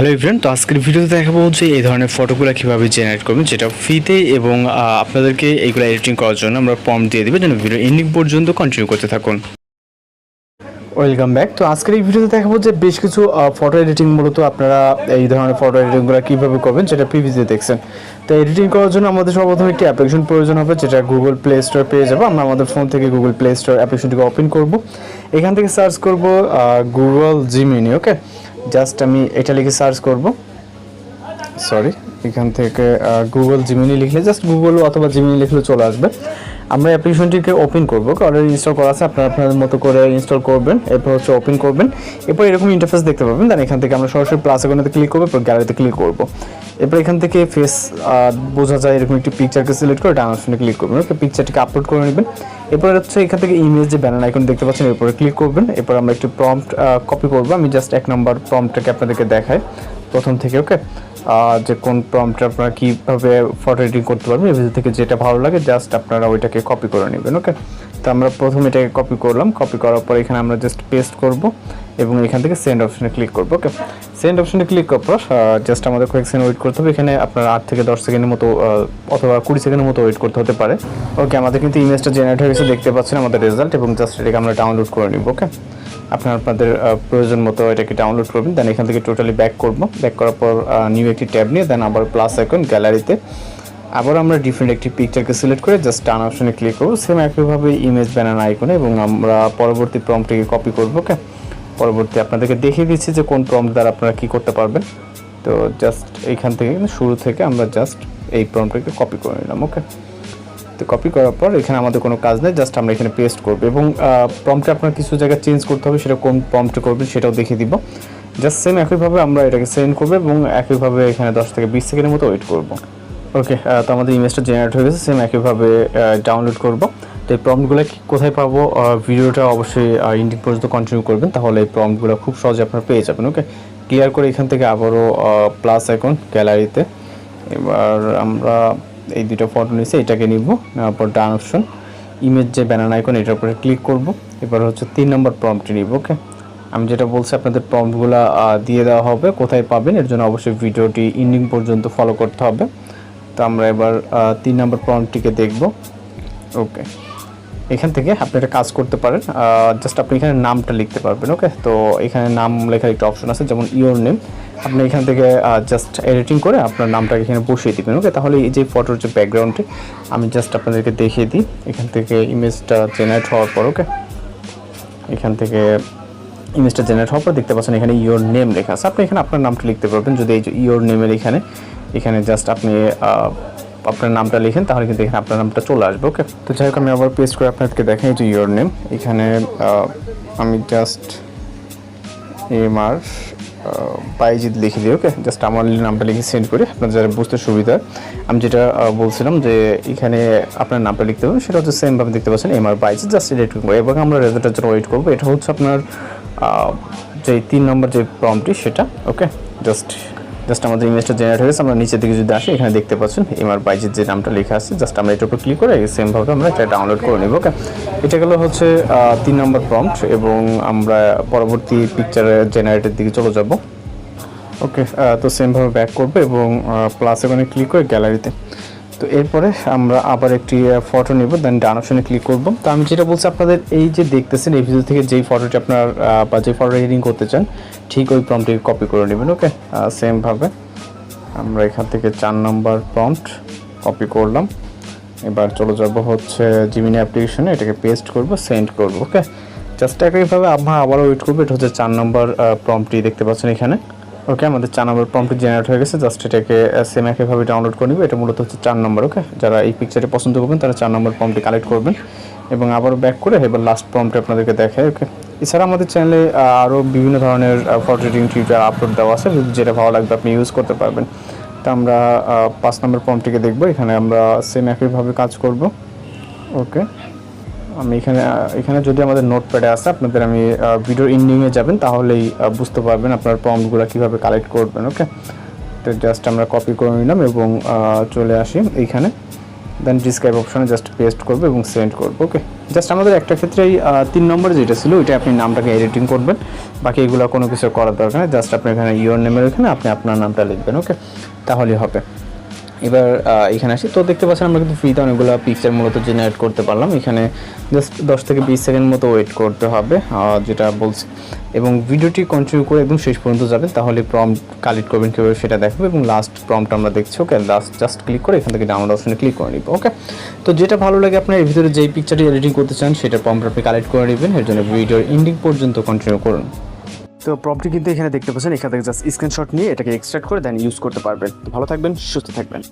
Hello friend তো আজকের ভিডিওতে দেখাবো হচ্ছে এই ধরনের ফটোগুলো কীভাবে জেনারেট করবেন, যেটা ফ্রিতে এবং আপনাদেরকে এইগুলো এডিটিং করার জন্য আমরা ফর্ম দিয়ে দেবো। যেন ভিডিও এন্ডিং পর্যন্ত কন্টিনিউ করতে থাকুন। ওয়েলকাম ব্যাক তো আজকের এই ভিডিওতে দেখাবো যে বেশ কিছু ফটো এডিটিং মূলত আপনারা এই ধরনের ফটো এডিটিংগুলো কীভাবে করবেন, যেটা প্রিভিয়াসলি দেখছেন। তো এডিটিং করার জন্য আমাদের সর্বপ্রথম একটি অ্যাপ্লিকেশন প্রয়োজন হবে, যেটা গুগল প্লে স্টোর পেয়ে যাব। আমরা আমাদের ফোন থেকে গুগল প্লে স্টোর অ্যাপ্লিকেশনটিকে ওপেন করব। এখান থেকে সার্চ করব গুগল জিমিনি ওকে জাস্ট আমি এটা লিখে সার্চ করব। সরি এখান থেকে গুগল জিমিনি লিখলে জাস্ট গুগল অথবা জিমিনি লিখলে চলে আসবে। আমরা অ্যাপ্লিকেশনটিকে ওপেন করব অলরেডি ইনস্টল করা আছে, আপনারা আপনাদের মতো করে ইনস্টল করবেন, এরপর হচ্ছে ওপেন করবেন। এরপর এরকম ইন্টারফেস দেখতে পাবেন দেন এখান থেকে আমরা সরাসরি প্লাস আইকনেতে ক্লিক করব, এরপর গ্যালারিতে ক্লিক করব। এরপর এখান থেকে ফেস বোঝা যায় এরকম একটি পিকচারকে সিলেক্ট করে ডান অপশনে ক্লিক করবেন। পিকচারটিকে আপলোড করে নেবেন। এরপর হচ্ছে এখান থেকে ইমেজ যে ব্যানার আইকন দেখতে পাচ্ছেন, এরপরে ক্লিক করবেন। এরপর আমরা একটু প্রম্পট কপি করব। আমি জাস্ট এক নম্বর প্রম্পটটাকে আপনাদেরকে দেখাই। প্রথম থেকে ওকে যে কোন প্রম্পটে আপনারা কীভাবে ফটো এডিটিং করতে পারবেন ভিতর থেকে যেটা ভালো লাগে জাস্ট আপনারা ওইটাকে কপি করে নেবেন ওকে তো আমরা প্রথমে এটাকে কপি করলাম। কপি করার পর এখানে আমরা জাস্ট পেস্ট করব। এবং এখান থেকে সেন্ড অপশনে ক্লিক করব ওকে সেন্ড অপশনে ক্লিক করার পর জাস্ট আমাদের কয়েক সেকেন্ড ওয়েট করতে হবে। এখানে আপনার আট থেকে দশ সেকেন্ডের মতো অথবা কুড়ি সেকেন্ডের মতো ওয়েট করতে হতে পারে। ওকে আমাদের কিন্তু ইমেজটা জেনারেট হয়ে গেছে, দেখতে পাচ্ছেন আমাদের রেজাল্ট এবং জাস্ট এটাকে আমরা ডাউনলোড করে নিব ওকে আপনার, আপনাদের প্রয়োজন মতো এটাকে ডাউনলোড করবেন। দেন এখান থেকে টোটালি ব্যাক করব। ব্যাক করার পর নিউ একটি ট্যাব নিয়ে দেন আবার প্লাস আইকন গ্যালারিতে আবার আমরা ডিফারেন্ট একটি পিকচারকে সিলেক্ট করে জাস্ট টান অপশনে ক্লিক করব। সেম একইভাবে ইমেজ ব্যানার আইকনে এবং আমরা পরবর্তী প্রম্পটিকে কপি করব ওকে পরবর্তী আপনাদেরকে দেখিয়ে দিচ্ছি যে কোন প্রম্পট দ্বারা আপনারা কী করতে পারবেন। তো জাস্ট এইখান থেকে শুরু থেকে আমরা জাস্ট এই প্রম্পটটিকে কপি করে নিলাম ওকে তো কপি করার পর এখানে আমাদের কোনো কাজ নেই জাস্ট আমরা এখানে পেস্ট করব এবং প্রম্পটে আপনার কিছু জায়গায় চেঞ্জ করতে হবে, সেটা কোন প্রম্পটে করবেন সেটাও দেখিয়ে দিব। জাস্ট সেম একইভাবে আমরা এটাকে সেন্ড করব এবং একইভাবে এখানে দশ থেকে বিশ সেকেন্ডের মতো ওয়েট করব। ওকে তো আমাদের ইমেজটা জেনারেট হয়ে গেছে সেম একইভাবে ডাউনলোড করব। তো এই প্রম্পটগুলো কোথায় পাবো? ভিডিওটা অবশ্যই ইন্ডিং পর্যন্ত কন্টিনিউ করবেন, তাহলে এই প্রম্পটগুলো খুব সহজে আপনারা পেয়ে যাবেন ওকে ক্লিয়ার করে এখান থেকে আবারও প্লাস এখন গ্যালারিতে এবার আমরা এই দুটো ফটো নিয়েছি এটাকে নিব, নেওয়ার পর ডান অপশন ইমেজ যে ব্যানার আইকন এটার উপরে ক্লিক করব। এবার হচ্ছে তিন নম্বর প্রম্পটি নিব ওকে আমি যেটা বলছি, আপনাদের প্রম্পটগুলো দিয়ে দেওয়া হবে, কোথায় পাবেন? এর জন্য অবশ্যই ভিডিওটি ইন্ডিং পর্যন্ত ফলো করতে হবে। তো আমরা এবার তিন নম্বর প্রম্পটিকে দেখব ওকে এখান থেকে আপনি একটা কাজ করতে পারেন জাস্ট আপনি এখানে নামটা লিখতে পারবেন ওকে তো এখানে নাম লেখার একটা অপশন আছে, যেমন ইওর নেম আপনি এখান থেকে জাস্ট এডিটিং করে আপনার নামটাকে এখানে বসিয়ে দিবেন ওকে তাহলে এই যে ফটোর যে ব্যাকগ্রাউন্ডটি আমি জাস্ট আপনাদেরকে দেখিয়ে দিই। এখান থেকে ইমেজটা জেনারেট হওয়ার পর ওকে এখান থেকে ইমেজটা জেনারেট হওয়ার পর দেখতে পাচ্ছেন এখানে ইওর নেম লেখা আছে। আপনি এখানে আপনার নামটা লিখতে পারবেন, যদি এই যে ইওর নেমের এখানে এখানে জাস্ট আপনি আপনার নামটা লিখেন, তাহলে কিন্তু এখানে আপনার নামটা চলে আসবে, ওকে? তো যাই হোক, আমি আবার পেস্ট করে আপনাদেরকে দেখাই যে ইওর নেম এখানে আমি জাস্ট এম আর বাইজিৎ লিখে দিই, ওকে? জাস্ট আমার নামটা লিখে সেন্ড করি আপনার যারা বুঝতে সুবিধা। আমি যেটা বলছিলাম যে এখানে আপনার নামটা লিখতে হবে, সেটা হচ্ছে সেমভাবে দেখতে পাচ্ছেন এম আর বাইজিৎ জাস্ট করব। এবং আমরা রেজাল্টের জন্য ওয়েট করব, এটা হচ্ছে আপনার যে তিন নম্বর যে প্রমটি সেটা, ওকে? জাস্ট জাস্ট আমাদের ইমেজটা জেনারেট হয়েছে আমরা নিচের দিকে যদি আসি, এখানে দেখতে পাচ্ছেন এমআর বাইজের যে নামটা লেখা আছে জাস্ট আমরা এটার উপর ক্লিক করে সেমভাবে আমরা এটা ডাউনলোড করে নেব ওকে এটা গেলো হচ্ছে তিন নম্বর প্রম্পট এবং আমরা পরবর্তী পিকচার জেনারেটের দিকে চলে যাব ওকে তো সেমভাবে ব্যাক করব এবং প্লাস এখানে ক্লিক করে গ্যালারিতে তো এরপরে আমরা আবার একটি ফটো নিব দেন ডান অপশনে ক্লিক করব। তো আমি যেটা বলছি, আপনাদের এই যে দেখতেছেন, এই ভিডিও থেকে যেই ফটোটি আপনার বা যে ফটো এডিটিং করতে চান, ঠিক ওই প্রম্পটি কপি করে নেবেন ওকে সেমভাবে আমরা এখান থেকে চার নম্বর প্রম্পট কপি করলাম। এবার চলে যাব হচ্ছে জিমিনি অ্যাপ্লিকেশনে এটাকে পেস্ট করব সেন্ড করব ওকে জাস্ট একইভাবে আমরা আবারও ওয়েট করব, এটা হচ্ছে চার নম্বর প্রম্পটি দেখতে পাচ্ছেন এখানে। ওকে আমাদের চার নম্বর প্রম্পটি জেনারেট হয়ে গেছে। জাস্ট এটাকে সেম একইভাবে ডাউনলোড করে নিব। এটা মূলত হচ্ছে চার নম্বর ওকে যারা এই পিকচারটি পছন্দ করবেন, তারা চার নম্বর প্রম্পটি কালেক্ট করবেন। এবং আবার ব্যাক করে এবার লাস্ট প্রম্পটি আপনাদেরকে দেখায় ওকে এছাড়া আমাদের চ্যানেলে আরও বিভিন্ন ধরনের ফটো এডিটিং টিউটার আপলোড দেওয়া আছে। যেটা ভালো লাগবে, আপনি ইউজ করতে পারবেন। তা আমরা পাঁচ নম্বর প্রম্পটিকে দেখব। এখানে আমরা সেম একইভাবে কাজ করব ওকে আমি এখানে এখানে যদি আমাদের নোটপ্যাডে আসে আপনাদের আমি ভিডিও ইন্ডিংয়ে যাবেন তাহলেই বুঝতে পারবেন আপনার প্রম্পটগুলো কীভাবে কালেক্ট করবেন ওকে তো জাস্ট আমরা কপি করে নিলাম এবং চলে আসি এইখানে। দেন ডিসক্রাইব অপশানে জাস্ট পেস্ট করব এবং সেন্ড করব ওকে জাস্ট আমাদের একটা ক্ষেত্রেই আহ, তিন নম্বরে যেটা ছিল ওইটা আপনি নামটাকে এডিটিং করবেন। বাকি এগুলো কোনো কিছু করার দরকার নেই জাস্ট আপনি এখানে ইওর নেমের এখানে আপনি আপনার নামটা লিখবেন ওকে তাহলেই হবে। এবার এখানে আসি। তো দেখতে পাচ্ছেন, আমরা কিন্তু ফ্রিতে অনেকগুলো পিকচার মূলত জেনারেট করতে পারলাম। এখানে জাস্ট দশ থেকে বিশ সেকেন্ড মতো ওয়েট করতে হবে যেটা বলছি। এবং ভিডিওটি কন্টিনিউ করে একদম শেষ পর্যন্ত যাবে, তাহলে প্রম কালেক্ট করবেন কীভাবে সেটা দেখাবে। এবং লাস্ট প্রমটা আমরা দেখছি ওকে লাস্ট জাস্ট ক্লিক করে এখান থেকে ডাউনলোড অপশনে ক্লিক করে নিব ওকে তো যেটা ভালো লাগে আপনার, এর ভিতরে যেই পিকচারটি এডিটিং করতে চান, সেটা প্রমটা আপনি কালেক্ট করে নেবেন। এর জন্য ভিডিওর এন্ডিং পর্যন্ত কন্টিনিউ করুন। তো প্রবটি কিন্তু এখানে দেখতে পাচ্ছেন। এখান থেকে জাস্ট স্ক্রিনশট নিয়ে এটাকে এক্সট্রাক্ট করে দেন ইউজ করতে পারবেন। ভালো থাকবেন, সুস্থ থাকবেন।